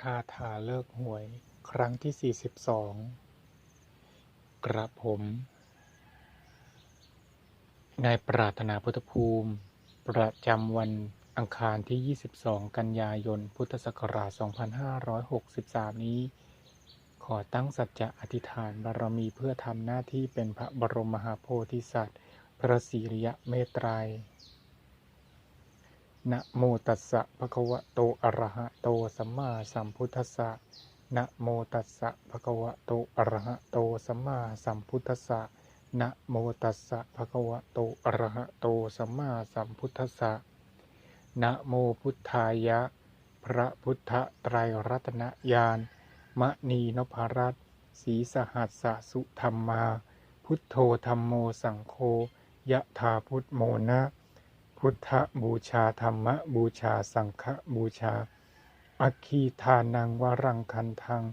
คาถาเลิกหวย ครั้งที่ 42 กระผม นายปรารถนาพุทธภูมิ ประจำวันอังคารที่ 22 กันยายน พุทธศักราช 2563 นี้ ขอตั้งสัจจะอธิษฐานบารมีเพื่อทำหน้าที่เป็นพระบรมมหาโพธิสัตว์ พระศรีริยะเมตไตรย นะโมตัสสะภะคะวะโตอะระหะโตสัมมาสัมพุทธัสสะนะโมตัสสะภะคะวะโตอะระหะโตสัมมาสัมพุทธัสสะนะโมตัสสะภะคะวะโตอะระหะโตสัมมาสัมพุทธัสสะนะโมพุทธายะ พระพุทธไตรรัตนญาณมณีนพรัตน์ศีสหัสสะสุธรรมา พุทโธธัมโมสังโฆยะถาพุทโมนะ พุทธบูชาธรรมบูชาสังฆบูชาอัคคีทานังวรังคันทัง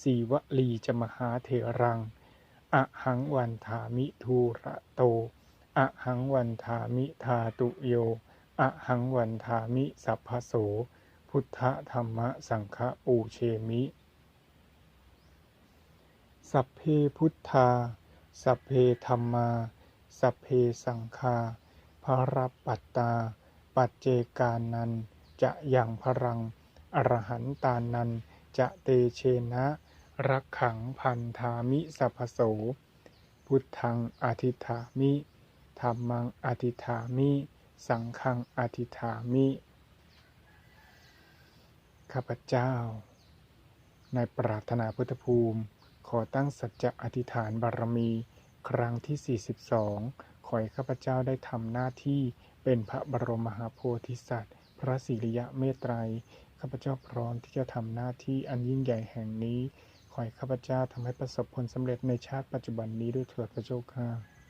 สีวลีจมหาเถรังอะหังวันถามิทูระโตอะหังวันถามิทาตุโยอะหังวันถามิสัพพโส พุทธธรรมสังฆปูเชมิ สัพเพพุทธา สัพเพธรรมา สัพเพสังฆา ภระปัตตา ปัจเจกานัน จะอยังพรัง อรหันตานัน จะเตเชนะ รักขังพันธามิสัพโส พุทธังอธิษฐามิธรรมังอธิษฐามิ สังฆังอธิษฐามิ ข้าพเจ้า ในปรารถนาพุทธภูมิ ขอตั้งสัจจะอธิษฐานบารมี ครั้งที่ 42ขอ ให้ข้าพเจ้าได้ทำหน้าที่เป็นพระบรมมหาโพธิสัตว์ พระศิริยะเมตไตรข้าพเจ้าพร้อมที่จะทำหน้าที่อันยิ่งใหญ่แห่งนี้ ขอให้ข้าพเจ้าทำให้ประสบผลสำเร็จในชาติปัจจุบันนี้ด้วยเถิดพระเจ้าค่ะ